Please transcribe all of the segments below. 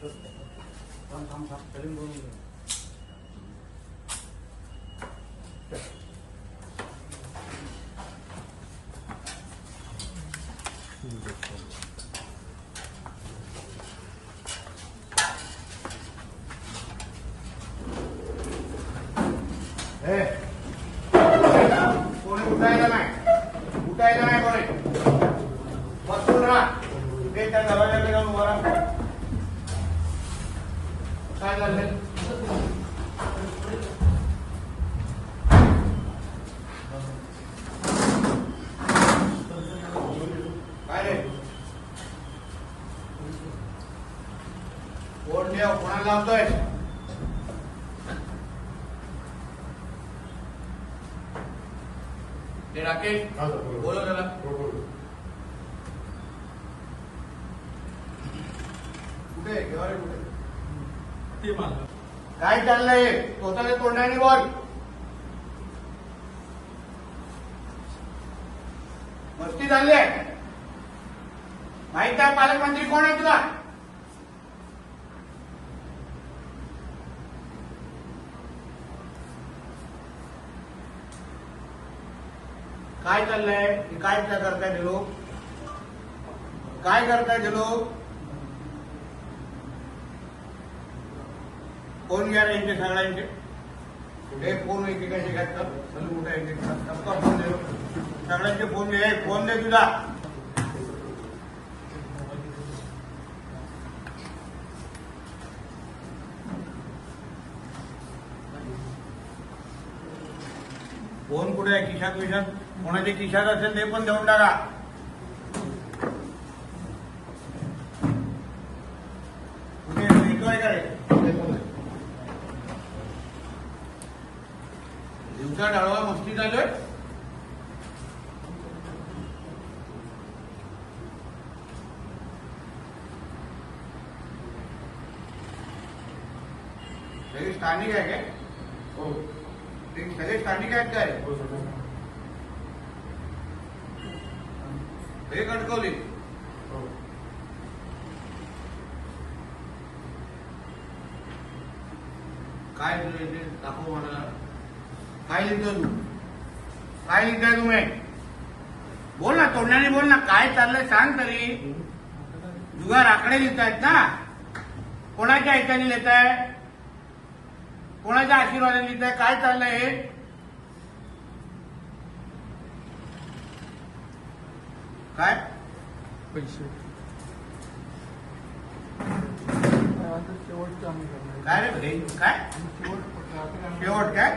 Thăm thăm thăm, cái lưng luôn Ê. Cô này bụt tay ra này. Bụt tay ra này con Bật xuống ra. Cái chân là bao cái con vừa ra कोण देव कोणाला लावतोय? ते राकेश बोलव त्याला. कुठे? घेवा रे कुठे? ते मला काय चाललंय? स्वतःच्या तोंडाने बोल. मस्ती झाली आहे. माहीत आहे पालकमंत्री कोण आहे तुला? काय चाललंय? काय काय करताय ते लोक काय करताय ते लोक फोन घ्या रे यांचे सगळ्यांचे कुठे फोन एकेकाचे घातलं चल कुठे एकेका फोन दे सगळ्यांचे फोन दे ए, फोन दे तुझा फोन कुठे आहे खिशात विशात कोणाच्या खिशात असेल ते पण देऊन टाका दिवसा डाळवा चालू आहे सगळे स्थानिक आहे काय? हो. ते सगळे स्थानिक आहेत काय? हो हे कटकवली हो. काय दाखव मला. काय लिहितो तू? काय लिहिताय तुम्ही बोल ना तोंडाने बोल ना काय चाललंय सांग तरी. जुगार आकडे लिहितायत ना. कोणाच्या ऐकाने लिहिताय? कोणाच्या आशीर्वादाने लिहिताय? काय चाललंय हे? काय? पैसे. काय रे हे काय? शेवट काय?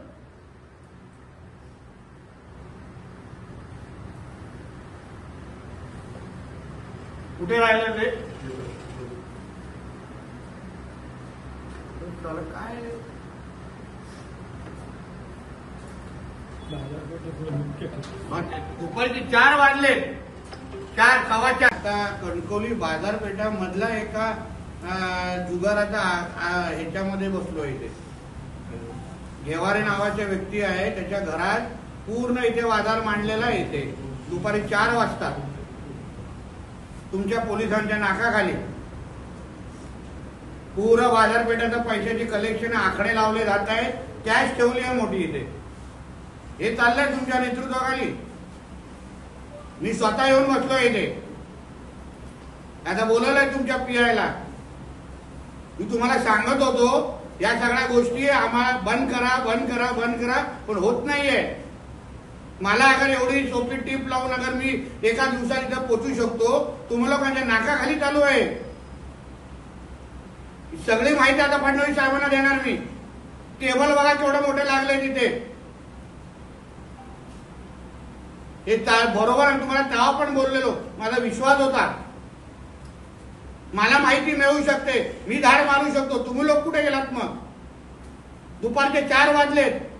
कुठे राहिलं ते? काय? दुपारचे चार वाजले. चार सव्वा चार. आता कणकवली बाजारपेठा मधला एका जुगाराचा ह्याच्यामध्ये बसलो इथे. घेवारे नावाच्या व्यक्ती आहे. त्याच्या घरात पूर्ण इथे बाजार मांडलेला आहे इथे. दुपारी चार वाजता. तुमच्या पोलिसांच्या नाकाखाली. पूर्ण बाजारपेठाचं पैशाची कलेक्शन आकडे लावले जात आहे. कॅश ठेवली आहे मोठी इथे. हे चाललंय तुमच्या नेतृत्वाखाली. मी स्वतः येऊन बसलो इथे. आता बोलवलंय तुमच्या पीआयला मी तुम्हाला सांगत होतो या सगळ्या गोष्टी आम्हाला बंद करा बंद करा बंद करा पण होत नाहीये. मला अगर एवढी सोपी टीप लावून अगर मी एका दिवसात इथं पोचू शकतो तुम्हाला माझ्या नाकाखाली चालू आहे. सगळी माहिती आता फडणवीस साहेबांना देणार मी. टेबल बघा केवढं मोठे लागले तिथे. हे बरोबर आणि तुम्हाला तेव्हा पण बोललेलो. माझा विश्वास होता. मला माहिती मिळू शकते. मी धाड मारू शकतो. तुम्ही लोक कुठे गेलात मग? दुपारचे चार वाजलेत.